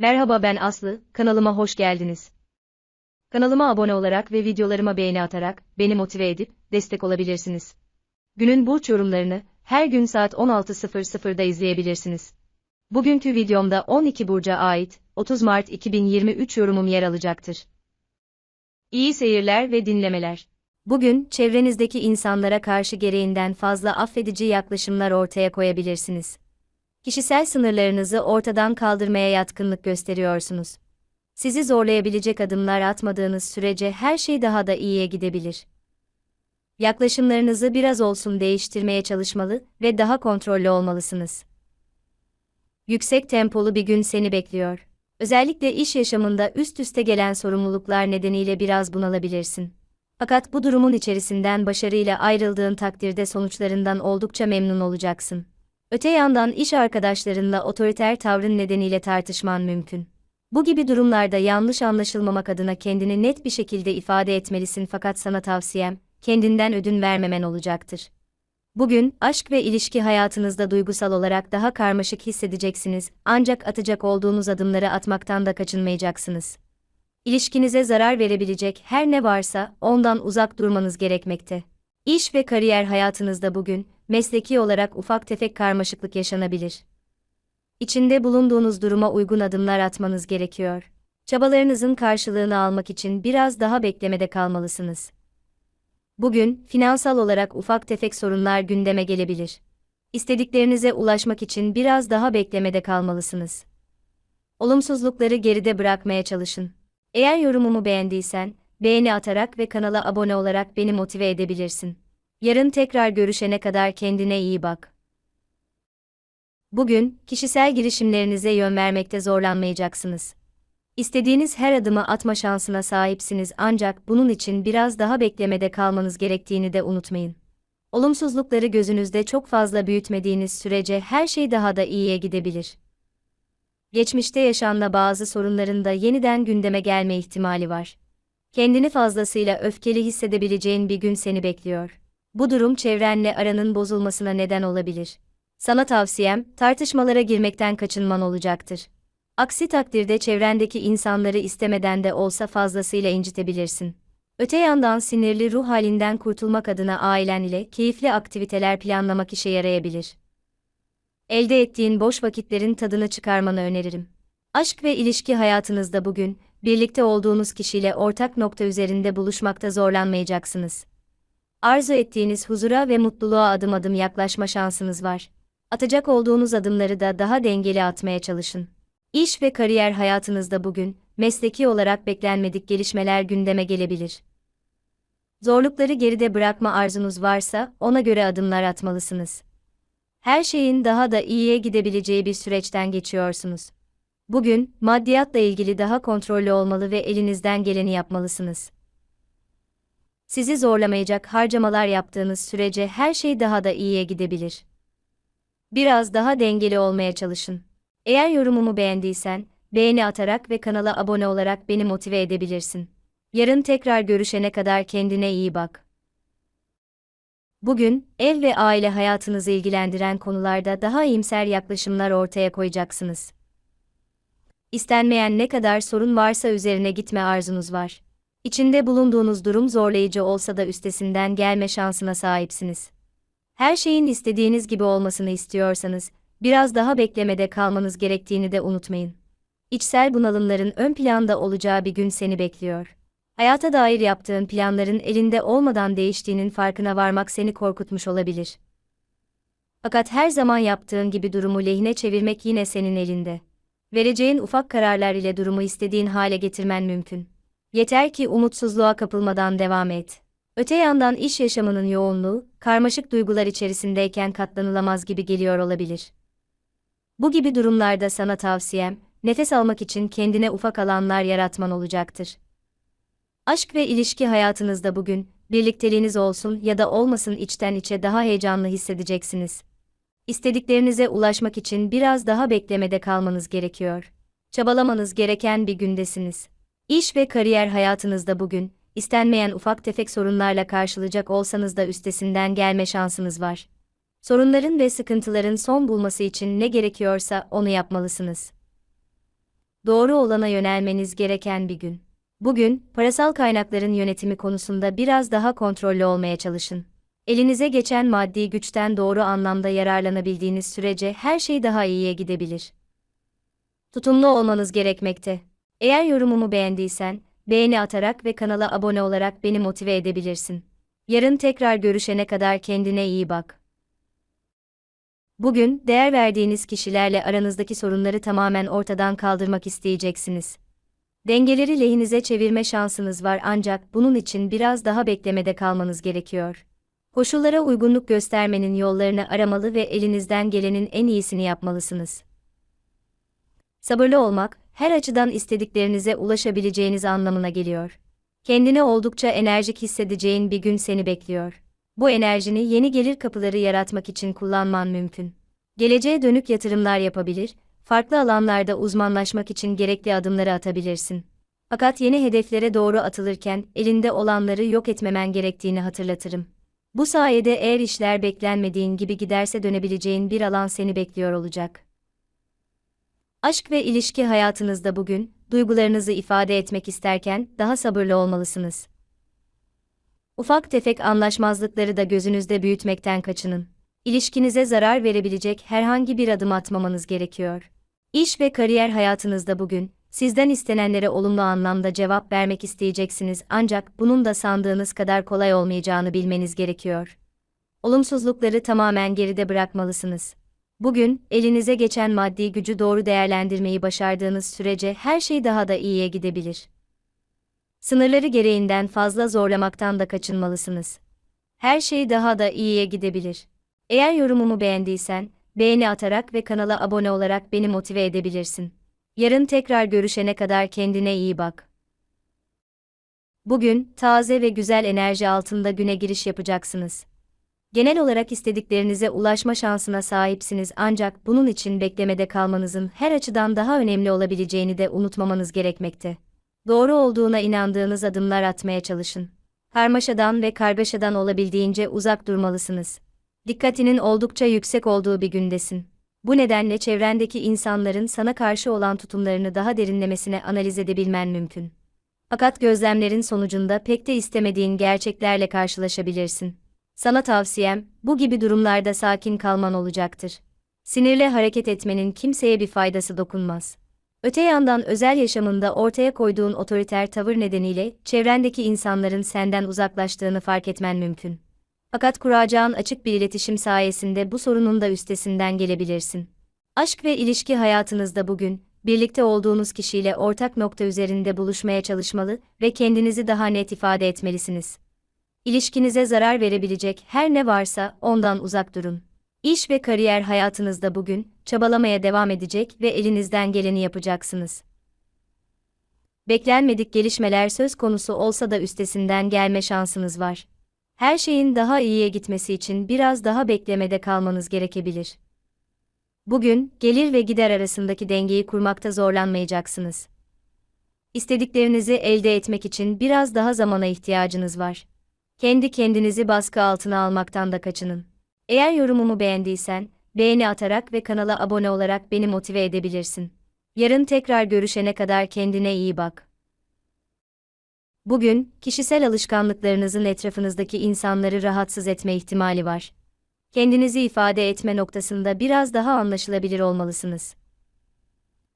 Merhaba ben Aslı, kanalıma hoş geldiniz. Kanalıma abone olarak ve videolarıma beğeni atarak beni motive edip destek olabilirsiniz. Günün burç yorumlarını her gün saat 16.00'da izleyebilirsiniz. Bugünkü videomda 12 burca ait 30 Mart 2023 yorumum yer alacaktır. İyi seyirler ve dinlemeler. Bugün çevrenizdeki insanlara karşı gereğinden fazla affedici yaklaşımlar ortaya koyabilirsiniz. Kişisel sınırlarınızı ortadan kaldırmaya yatkınlık gösteriyorsunuz. Sizi zorlayabilecek adımlar atmadığınız sürece her şey daha da iyiye gidebilir. Yaklaşımlarınızı biraz olsun değiştirmeye çalışmalı ve daha kontrollü olmalısınız. Yüksek tempolu bir gün seni bekliyor. Özellikle iş yaşamında üst üste gelen sorumluluklar nedeniyle biraz bunalabilirsin. Fakat bu durumun içerisinden başarıyla ayrıldığın takdirde sonuçlarından oldukça memnun olacaksın. Öte yandan iş arkadaşlarınla otoriter tavrın nedeniyle tartışman mümkün. Bu gibi durumlarda yanlış anlaşılmamak adına kendini net bir şekilde ifade etmelisin fakat sana tavsiyem, kendinden ödün vermemen olacaktır. Bugün, aşk ve ilişki hayatınızda duygusal olarak daha karmaşık hissedeceksiniz, ancak atacak olduğunuz adımları atmaktan da kaçınmayacaksınız. İlişkinize zarar verebilecek her ne varsa ondan uzak durmanız gerekmekte. İş ve kariyer hayatınızda bugün, mesleki olarak ufak tefek karmaşıklık yaşanabilir. İçinde bulunduğunuz duruma uygun adımlar atmanız gerekiyor. Çabalarınızın karşılığını almak için biraz daha beklemede kalmalısınız. Bugün, finansal olarak ufak tefek sorunlar gündeme gelebilir. İstediklerinize ulaşmak için biraz daha beklemede kalmalısınız. Olumsuzlukları geride bırakmaya çalışın. Eğer yorumumu beğendiysen, beğeni atarak ve kanala abone olarak beni motive edebilirsin. Yarın tekrar görüşene kadar kendine iyi bak. Bugün, kişisel girişimlerinize yön vermekte zorlanmayacaksınız. İstediğiniz her adımı atma şansına sahipsiniz ancak bunun için biraz daha beklemede kalmanız gerektiğini de unutmayın. Olumsuzlukları gözünüzde çok fazla büyütmediğiniz sürece her şey daha da iyiye gidebilir. Geçmişte yaşanla bazı sorunların da yeniden gündeme gelme ihtimali var. Kendini fazlasıyla öfkeli hissedebileceğin bir gün seni bekliyor. Bu durum çevrenle aranın bozulmasına neden olabilir. Sana tavsiyem, tartışmalara girmekten kaçınman olacaktır. Aksi takdirde çevrendeki insanları istemeden de olsa fazlasıyla incitebilirsin. Öte yandan sinirli ruh halinden kurtulmak adına ailen ile keyifli aktiviteler planlamak işe yarayabilir. Elde ettiğin boş vakitlerin tadını çıkarmanı öneririm. Aşk ve ilişki hayatınızda bugün, birlikte olduğunuz kişiyle ortak nokta üzerinde buluşmakta zorlanmayacaksınız. Arzu ettiğiniz huzura ve mutluluğa adım adım yaklaşma şansınız var. Atacak olduğunuz adımları da daha dengeli atmaya çalışın. İş ve kariyer hayatınızda bugün, mesleki olarak beklenmedik gelişmeler gündeme gelebilir. Zorlukları geride bırakma arzunuz varsa, ona göre adımlar atmalısınız. Her şeyin daha da iyiye gidebileceği bir süreçten geçiyorsunuz. Bugün, maddiyatla ilgili daha kontrollü olmalı ve elinizden geleni yapmalısınız. Sizi zorlamayacak harcamalar yaptığınız sürece her şey daha da iyiye gidebilir. Biraz daha dengeli olmaya çalışın. Eğer yorumumu beğendiysen, beğeni atarak ve kanala abone olarak beni motive edebilirsin. Yarın tekrar görüşene kadar kendine iyi bak. Bugün, ev ve aile hayatınızı ilgilendiren konularda daha iyimser yaklaşımlar ortaya koyacaksınız. İstenmeyen ne kadar sorun varsa üzerine gitme arzunuz var. İçinde bulunduğunuz durum zorlayıcı olsa da üstesinden gelme şansına sahipsiniz. Her şeyin istediğiniz gibi olmasını istiyorsanız, biraz daha beklemede kalmanız gerektiğini de unutmayın. İçsel bunalımların ön planda olacağı bir gün seni bekliyor. Hayata dair yaptığın planların elinde olmadan değiştiğinin farkına varmak seni korkutmuş olabilir. Fakat her zaman yaptığın gibi durumu lehine çevirmek yine senin elinde. Vereceğin ufak kararlar ile durumu istediğin hale getirmen mümkün. Yeter ki umutsuzluğa kapılmadan devam et. Öte yandan iş yaşamının yoğunluğu, karmaşık duygular içerisindeyken katlanılamaz gibi geliyor olabilir. Bu gibi durumlarda sana tavsiyem, nefes almak için kendine ufak alanlar yaratman olacaktır. Aşk ve ilişki hayatınızda bugün, birlikteliğiniz olsun ya da olmasın içten içe daha heyecanlı hissedeceksiniz. İstediklerinize ulaşmak için biraz daha beklemede kalmanız gerekiyor. Çabalamanız gereken bir gündesiniz. İş ve kariyer hayatınızda bugün, istenmeyen ufak tefek sorunlarla karşılayacak olsanız da üstesinden gelme şansınız var. Sorunların ve sıkıntıların son bulması için ne gerekiyorsa onu yapmalısınız. doğru olana yönelmeniz gereken bir gün. Bugün, parasal kaynakların yönetimi konusunda biraz daha kontrollü olmaya çalışın. Elinize geçen maddi güçten doğru anlamda yararlanabildiğiniz sürece her şey daha iyiye gidebilir. Tutumlu olmanız gerekmekte. Eğer yorumumu beğendiysen, beğeni atarak ve kanala abone olarak beni motive edebilirsin. Yarın tekrar görüşene kadar kendine iyi bak. Bugün, değer verdiğiniz kişilerle aranızdaki sorunları tamamen ortadan kaldırmak isteyeceksiniz. Dengeleri lehinize çevirme şansınız var ancak bunun için biraz daha beklemede kalmanız gerekiyor. Koşullara uygunluk göstermenin yollarını aramalı ve elinizden gelenin en iyisini yapmalısınız. Sabırlı olmak, her açıdan istediklerinize ulaşabileceğiniz anlamına geliyor. Kendini oldukça enerjik hissedeceğin bir gün seni bekliyor. Bu enerjini yeni gelir kapıları yaratmak için kullanman mümkün. Geleceğe dönük yatırımlar yapabilir, farklı alanlarda uzmanlaşmak için gerekli adımları atabilirsin. Fakat yeni hedeflere doğru atılırken elinde olanları yok etmemen gerektiğini hatırlatırım. Bu sayede eğer işler beklenmediğin gibi giderse dönebileceğin bir alan seni bekliyor olacak. Aşk ve ilişki hayatınızda bugün, duygularınızı ifade etmek isterken daha sabırlı olmalısınız. Ufak tefek anlaşmazlıkları da gözünüzde büyütmekten kaçının. İlişkinize zarar verebilecek herhangi bir adım atmamanız gerekiyor. İş ve kariyer hayatınızda bugün, sizden istenenlere olumlu anlamda cevap vermek isteyeceksiniz ancak bunun da sandığınız kadar kolay olmayacağını bilmeniz gerekiyor. Olumsuzlukları tamamen geride bırakmalısınız. Bugün, elinize geçen maddi gücü doğru değerlendirmeyi başardığınız sürece her şey daha da iyiye gidebilir. Sınırları gereğinden fazla zorlamaktan da kaçınmalısınız. Her şey daha da iyiye gidebilir. Eğer yorumumu beğendiysen, beğeni atarak ve kanala abone olarak beni motive edebilirsin. Yarın tekrar görüşene kadar kendine iyi bak. Bugün, taze ve güzel enerji altında güne giriş yapacaksınız. Genel olarak istediklerinize ulaşma şansına sahipsiniz ancak bunun için beklemede kalmanızın her açıdan daha önemli olabileceğini de unutmamanız gerekmekte. Doğru olduğuna inandığınız adımlar atmaya çalışın. Karmaşadan ve kargaşadan olabildiğince uzak durmalısınız. Dikkatinin oldukça yüksek olduğu bir gündesin. Bu nedenle çevrendeki insanların sana karşı olan tutumlarını daha derinlemesine analiz edebilmen mümkün. Fakat gözlemlerin sonucunda pek de istemediğin gerçeklerle karşılaşabilirsin. Sana tavsiyem, bu gibi durumlarda sakin kalman olacaktır. Sinirle hareket etmenin kimseye bir faydası dokunmaz. Öte yandan özel yaşamında ortaya koyduğun otoriter tavır nedeniyle çevrendeki insanların senden uzaklaştığını fark etmen mümkün. Fakat kuracağın açık bir iletişim sayesinde bu sorunun da üstesinden gelebilirsin. Aşk ve ilişki hayatınızda bugün, birlikte olduğunuz kişiyle ortak nokta üzerinde buluşmaya çalışmalı ve kendinizi daha net ifade etmelisiniz. İlişkinize zarar verebilecek her ne varsa ondan uzak durun. İş ve kariyer hayatınızda bugün çabalamaya devam edecek ve elinizden geleni yapacaksınız. Beklenmedik gelişmeler söz konusu olsa da üstesinden gelme şansınız var. Her şeyin daha iyiye gitmesi için biraz daha beklemede kalmanız gerekebilir. Bugün gelir ve gider arasındaki dengeyi kurmakta zorlanmayacaksınız. İstediklerinizi elde etmek için biraz daha zamana ihtiyacınız var. Kendi kendinizi baskı altına almaktan da kaçının. Eğer yorumumu beğendiysen, beğeni atarak ve kanala abone olarak beni motive edebilirsin. Yarın tekrar görüşene kadar kendine iyi bak. Bugün, kişisel alışkanlıklarınızın etrafınızdaki insanları rahatsız etme ihtimali var. Kendinizi ifade etme noktasında biraz daha anlaşılabilir olmalısınız.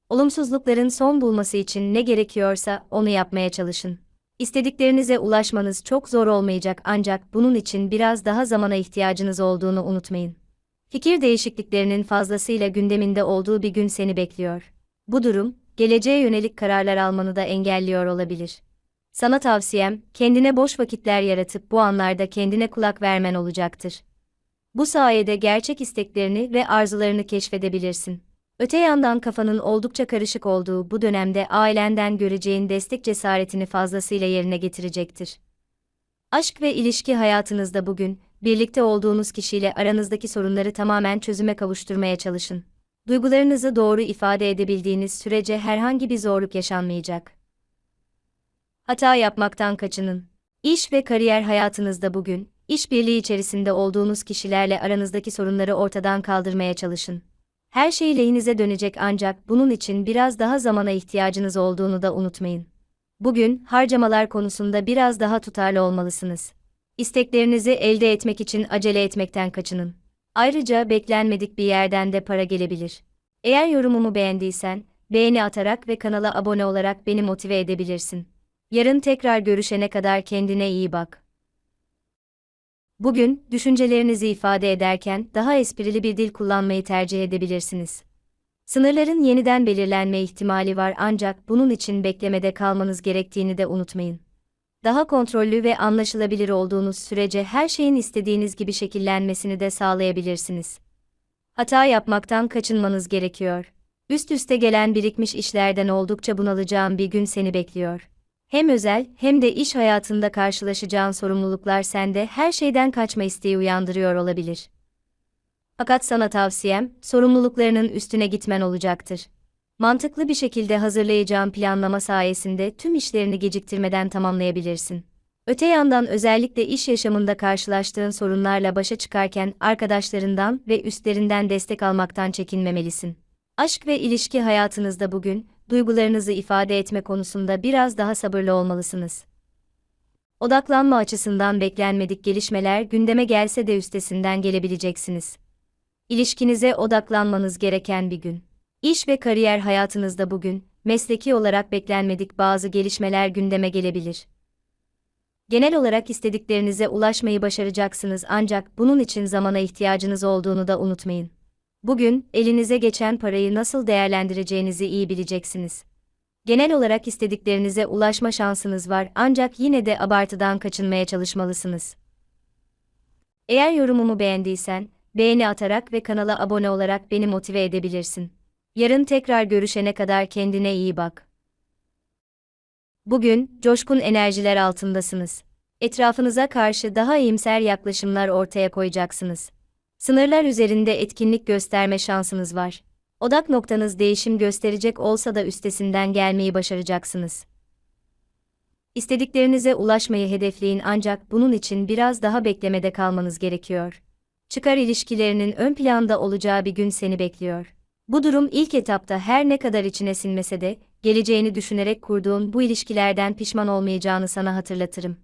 Olumsuzlukların son bulması için ne gerekiyorsa onu yapmaya çalışın. İstediklerinize ulaşmanız çok zor olmayacak ancak bunun için biraz daha zamana ihtiyacınız olduğunu unutmayın. Fikir değişikliklerinin fazlasıyla gündeminde olduğu bir gün seni bekliyor. Bu durum, geleceğe yönelik kararlar almanı da engelliyor olabilir. Sana tavsiyem, kendine boş vakitler yaratıp bu anlarda kendine kulak vermen olacaktır. Bu sayede gerçek isteklerini ve arzularını keşfedebilirsin. Öte yandan kafanın oldukça karışık olduğu bu dönemde ailenden göreceğin destek cesaretini fazlasıyla yerine getirecektir. Aşk ve ilişki hayatınızda bugün, birlikte olduğunuz kişiyle aranızdaki sorunları tamamen çözüme kavuşturmaya çalışın. Duygularınızı doğru ifade edebildiğiniz sürece herhangi bir zorluk yaşanmayacak. Hata yapmaktan kaçının. İş ve kariyer hayatınızda bugün, işbirliği içerisinde olduğunuz kişilerle aranızdaki sorunları ortadan kaldırmaya çalışın. Her şey lehinize dönecek ancak bunun için biraz daha zamana ihtiyacınız olduğunu da unutmayın. Bugün harcamalar konusunda biraz daha tutarlı olmalısınız. İsteklerinizi elde etmek için acele etmekten kaçının. Ayrıca beklenmedik bir yerden de para gelebilir. Eğer yorumumu beğendiysen, beğeni atarak ve kanala abone olarak beni motive edebilirsin. Yarın tekrar görüşene kadar kendine iyi bak. Bugün, düşüncelerinizi ifade ederken daha esprili bir dil kullanmayı tercih edebilirsiniz. Sınırların yeniden belirlenme ihtimali var ancak bunun için beklemede kalmanız gerektiğini de unutmayın. Daha kontrollü ve anlaşılabilir olduğunuz sürece her şeyin istediğiniz gibi şekillenmesini de sağlayabilirsiniz. Hata yapmaktan kaçınmanız gerekiyor. Üst üste gelen birikmiş işlerden oldukça bunalacağın bir gün seni bekliyor. Hem özel hem de iş hayatında karşılaşacağın sorumluluklar sende her şeyden kaçma isteği uyandırıyor olabilir. Fakat sana tavsiyem, sorumluluklarının üstüne gitmen olacaktır. Mantıklı bir şekilde hazırlayacağın planlama sayesinde tüm işlerini geciktirmeden tamamlayabilirsin. Öte yandan özellikle iş yaşamında karşılaştığın sorunlarla başa çıkarken arkadaşlarından ve üstlerinden destek almaktan çekinmemelisin. Aşk ve ilişki hayatınızda bugün, duygularınızı ifade etme konusunda biraz daha sabırlı olmalısınız. Odaklanma açısından beklenmedik gelişmeler gündeme gelse de üstesinden gelebileceksiniz. İlişkinize odaklanmanız gereken bir gün. İş ve kariyer hayatınızda bugün, mesleki olarak beklenmedik bazı gelişmeler gündeme gelebilir. Genel olarak istediklerinize ulaşmayı başaracaksınız ancak bunun için zamana ihtiyacınız olduğunu da unutmayın. Bugün, elinize geçen parayı nasıl değerlendireceğinizi iyi bileceksiniz. Genel olarak istediklerinize ulaşma şansınız var ancak yine de abartıdan kaçınmaya çalışmalısınız. Eğer yorumumu beğendiysen, beğeni atarak ve kanala abone olarak beni motive edebilirsin. Yarın tekrar görüşene kadar kendine iyi bak. Bugün, coşkun enerjiler altındasınız. Etrafınıza karşı daha iyimser yaklaşımlar ortaya koyacaksınız. Sınırlar üzerinde etkinlik gösterme şansınız var. Odak noktanız değişim gösterecek olsa da üstesinden gelmeyi başaracaksınız. İstediklerinize ulaşmayı hedefleyin ancak bunun için biraz daha beklemede kalmanız gerekiyor. Çıkar ilişkilerinin ön planda olacağı bir gün seni bekliyor. Bu durum ilk etapta her ne kadar içine sinmese de, geleceğini düşünerek kurduğun bu ilişkilerden pişman olmayacağını sana hatırlatırım.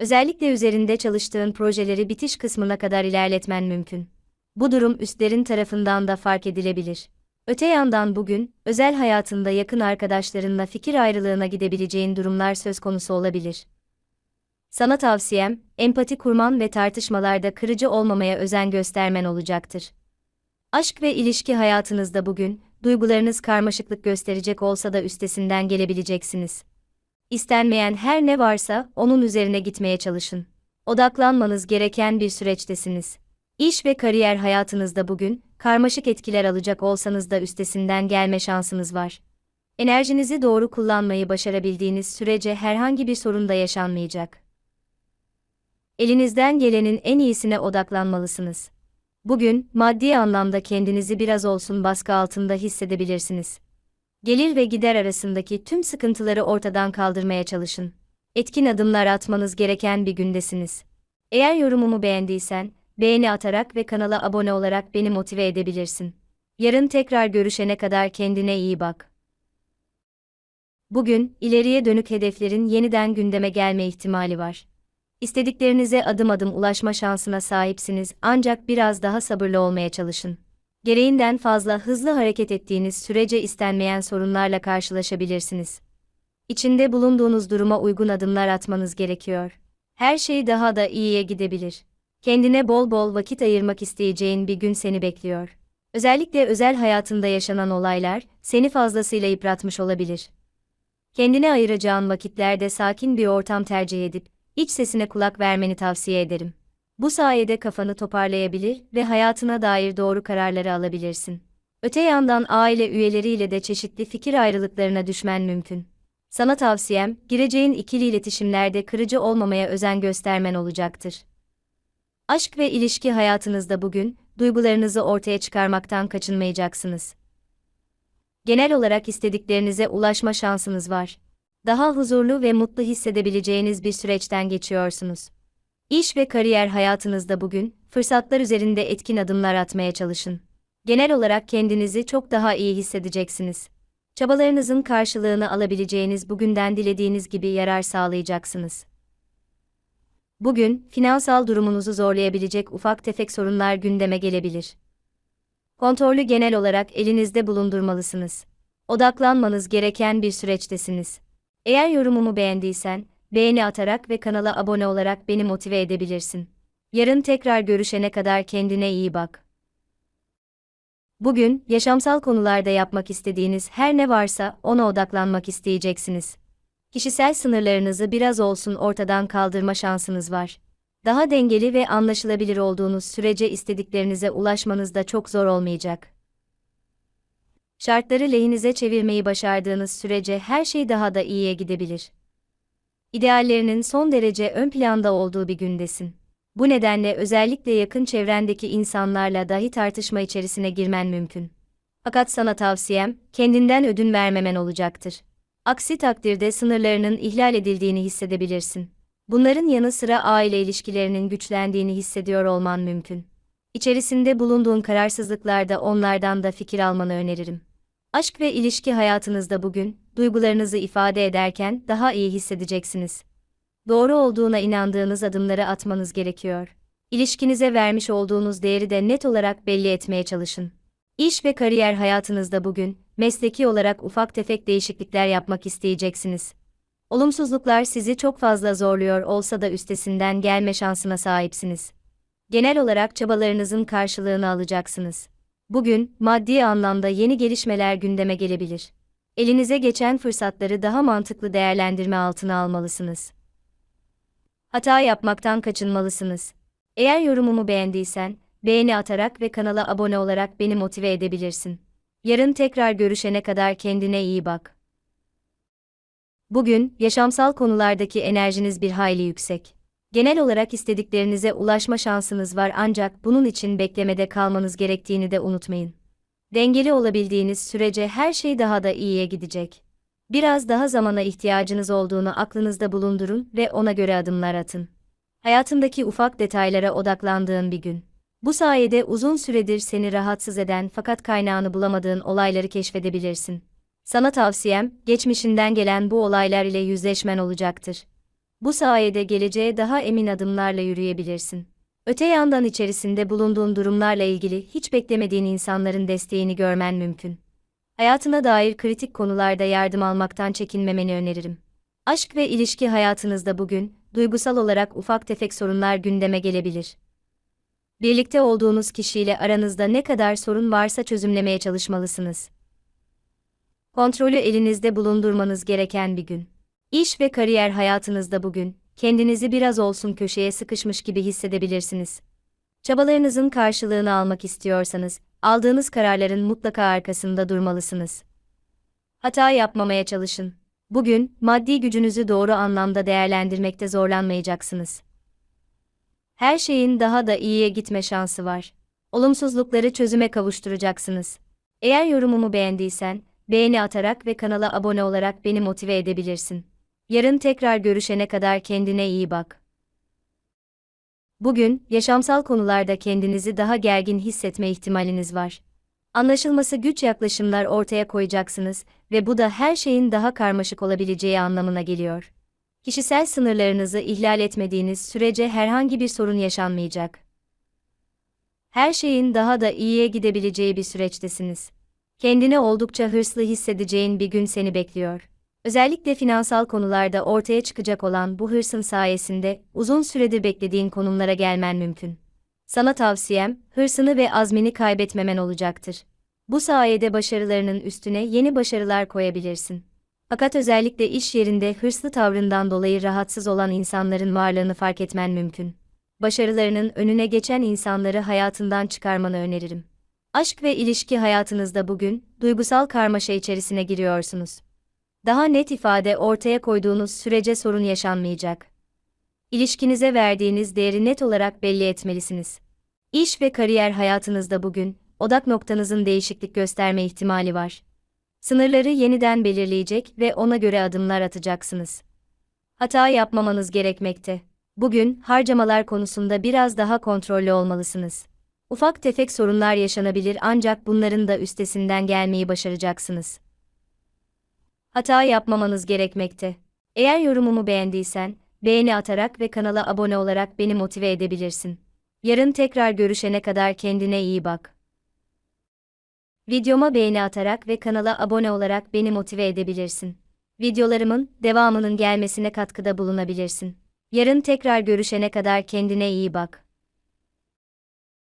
Özellikle üzerinde çalıştığın projeleri bitiş kısmına kadar ilerletmen mümkün. Bu durum üstlerin tarafından da fark edilebilir. Öte yandan bugün, özel hayatında yakın arkadaşlarınla fikir ayrılığına gidebileceğin durumlar söz konusu olabilir. Sana tavsiyem, empati kurman ve tartışmalarda kırıcı olmamaya özen göstermen olacaktır. Aşk ve ilişki hayatınızda bugün, duygularınız karmaşıklık gösterecek olsa da üstesinden gelebileceksiniz. İstenmeyen her ne varsa onun üzerine gitmeye çalışın. Odaklanmanız gereken bir süreçtesiniz. İş ve kariyer hayatınızda bugün, karmaşık etkiler alacak olsanız da üstesinden gelme şansınız var. Enerjinizi doğru kullanmayı başarabildiğiniz sürece herhangi bir sorun da yaşanmayacak. Elinizden gelenin en iyisine odaklanmalısınız. Bugün, maddi anlamda kendinizi biraz olsun baskı altında hissedebilirsiniz. Gelir ve gider arasındaki tüm sıkıntıları ortadan kaldırmaya çalışın. Etkin adımlar atmanız gereken bir gündesiniz. Eğer yorumumu beğendiysen, beğeni atarak ve kanala abone olarak beni motive edebilirsin. Yarın tekrar görüşene kadar kendine iyi bak. Bugün, ileriye dönük hedeflerin yeniden gündeme gelme ihtimali var. İstediklerinize adım adım ulaşma şansına sahipsiniz ancak biraz daha sabırlı olmaya çalışın. Gereğinden fazla hızlı hareket ettiğiniz sürece istenmeyen sorunlarla karşılaşabilirsiniz. İçinde bulunduğunuz duruma uygun adımlar atmanız gerekiyor. Her şey daha da iyiye gidebilir. Kendine bol bol vakit ayırmak isteyeceğin bir gün seni bekliyor. Özellikle özel hayatında yaşanan olaylar seni fazlasıyla yıpratmış olabilir. Kendine ayıracağın vakitlerde sakin bir ortam tercih edip iç sesine kulak vermeni tavsiye ederim. Bu sayede kafanı toparlayabilir ve hayatına dair doğru kararları alabilirsin. Öte yandan aile üyeleriyle de çeşitli fikir ayrılıklarına düşmen mümkün. Sana tavsiyem, gireceğin ikili iletişimlerde kırıcı olmamaya özen göstermen olacaktır. Aşk ve ilişki hayatınızda bugün, duygularınızı ortaya çıkarmaktan kaçınmayacaksınız. Genel olarak istediklerinize ulaşma şansınız var. Daha huzurlu ve mutlu hissedebileceğiniz bir süreçten geçiyorsunuz. İş ve kariyer hayatınızda bugün, fırsatlar üzerinde etkin adımlar atmaya çalışın. Genel olarak kendinizi çok daha iyi hissedeceksiniz. Çabalarınızın karşılığını alabileceğiniz bugünden dilediğiniz gibi yarar sağlayacaksınız. Bugün, finansal durumunuzu zorlayabilecek ufak tefek sorunlar gündeme gelebilir. Kontrolü genel olarak elinizde bulundurmalısınız. Odaklanmanız gereken bir süreçtesiniz. Eğer yorumumu beğendiysen, beğeni atarak ve kanala abone olarak beni motive edebilirsin. Yarın tekrar görüşene kadar kendine iyi bak. Bugün, yaşamsal konularda yapmak istediğiniz her ne varsa ona odaklanmak isteyeceksiniz. Kişisel sınırlarınızı biraz olsun ortadan kaldırma şansınız var. Daha dengeli ve anlaşılabilir olduğunuz sürece istediklerinize ulaşmanız da çok zor olmayacak. Şartları lehinize çevirmeyi başardığınız sürece her şey daha da iyiye gidebilir. İdeallerinin son derece ön planda olduğu bir gündesin. Bu nedenle özellikle yakın çevrendeki insanlarla dahi tartışma içerisine girmen mümkün. Fakat sana tavsiyem, kendinden ödün vermemen olacaktır. Aksi takdirde sınırlarının ihlal edildiğini hissedebilirsin. Bunların yanı sıra aile ilişkilerinin güçlendiğini hissediyor olman mümkün. İçerisinde bulunduğun kararsızlıklarda onlardan da fikir almanı öneririm. Aşk ve ilişki hayatınızda bugün, duygularınızı ifade ederken daha iyi hissedeceksiniz. Doğru olduğuna inandığınız adımları atmanız gerekiyor. İlişkinize vermiş olduğunuz değeri de net olarak belli etmeye çalışın. İş ve kariyer hayatınızda bugün, mesleki olarak ufak tefek değişiklikler yapmak isteyeceksiniz. Olumsuzluklar sizi çok fazla zorluyor olsa da üstesinden gelme şansına sahipsiniz. Genel olarak çabalarınızın karşılığını alacaksınız. Bugün, maddi anlamda yeni gelişmeler gündeme gelebilir. Elinize geçen fırsatları daha mantıklı değerlendirme altına almalısınız. Hata yapmaktan kaçınmalısınız. Eğer yorumumu beğendiysen, beğeni atarak ve kanala abone olarak beni motive edebilirsin. Yarın tekrar görüşene kadar kendine iyi bak. Bugün, yaşamsal konulardaki enerjiniz bir hayli yüksek. Genel olarak istediklerinize ulaşma şansınız var ancak bunun için beklemede kalmanız gerektiğini de unutmayın. Dengeli olabildiğiniz sürece her şey daha da iyiye gidecek. Biraz daha zamana ihtiyacınız olduğunu aklınızda bulundurun ve ona göre adımlar atın. Hayatındaki ufak detaylara odaklandığın bir gün. Bu sayede uzun süredir seni rahatsız eden fakat kaynağını bulamadığın olayları keşfedebilirsin. Sana tavsiyem, geçmişinden gelen bu olaylar ile yüzleşmen olacaktır. Bu sayede geleceğe daha emin adımlarla yürüyebilirsin. Öte yandan içerisinde bulunduğun durumlarla ilgili hiç beklemediğin insanların desteğini görmen mümkün. Hayatına dair kritik konularda yardım almaktan çekinmemeni öneririm. Aşk ve ilişki hayatınızda bugün, duygusal olarak ufak tefek sorunlar gündeme gelebilir. Birlikte olduğunuz kişiyle aranızda ne kadar sorun varsa çözümlemeye çalışmalısınız. Kontrolü elinizde bulundurmanız gereken bir gün. İş ve kariyer hayatınızda bugün, kendinizi biraz olsun köşeye sıkışmış gibi hissedebilirsiniz. Çabalarınızın karşılığını almak istiyorsanız, aldığınız kararların mutlaka arkasında durmalısınız. Hata yapmamaya çalışın. Bugün, maddi gücünüzü doğru anlamda değerlendirmekte zorlanmayacaksınız. Her şeyin daha da iyiye gitme şansı var. Olumsuzlukları çözüme kavuşturacaksınız. Eğer yorumumu beğendiysen, beğeni atarak ve kanala abone olarak beni motive edebilirsin. Yarın tekrar görüşene kadar kendine iyi bak. Bugün, yaşamsal konularda kendinizi daha gergin hissetme ihtimaliniz var. Anlaşılması güç yaklaşımlar ortaya koyacaksınız ve bu da her şeyin daha karmaşık olabileceği anlamına geliyor. Kişisel sınırlarınızı ihlal etmediğiniz sürece herhangi bir sorun yaşanmayacak. Her şeyin daha da iyiye gidebileceği bir süreçtesiniz. Kendini oldukça hırslı hissedeceğin bir gün seni bekliyor. Özellikle finansal konularda ortaya çıkacak olan bu hırsın sayesinde uzun süredir beklediğin konumlara gelmen mümkün. Sana tavsiyem, hırsını ve azmini kaybetmemen olacaktır. Bu sayede başarılarının üstüne yeni başarılar koyabilirsin. Fakat özellikle iş yerinde hırslı tavrından dolayı rahatsız olan insanların varlığını fark etmen mümkün. Başarılarının önüne geçen insanları hayatından çıkarmanı öneririm. Aşk ve ilişki hayatınızda bugün duygusal karmaşa içerisine giriyorsunuz daha net ifade ortaya koyduğunuz sürece sorun yaşanmayacak. İlişkinize verdiğiniz değeri net olarak belli etmelisiniz. İş ve kariyer hayatınızda bugün, odak noktanızın değişiklik gösterme ihtimali var. Sınırları yeniden belirleyecek ve ona göre adımlar atacaksınız. Hata yapmamanız gerekmekte. Bugün, harcamalar konusunda biraz daha kontrollü olmalısınız. Ufak tefek sorunlar yaşanabilir ancak bunların da üstesinden gelmeyi başaracaksınız. Hata yapmamanız gerekmekte. Eğer yorumumu beğendiysen, beğeni atarak ve kanala abone olarak beni motive edebilirsin. Yarın tekrar görüşene kadar kendine iyi bak. Videoma beğeni atarak ve kanala abone olarak beni motive edebilirsin. Videolarımın devamının gelmesine katkıda bulunabilirsin. Yarın tekrar görüşene kadar kendine iyi bak.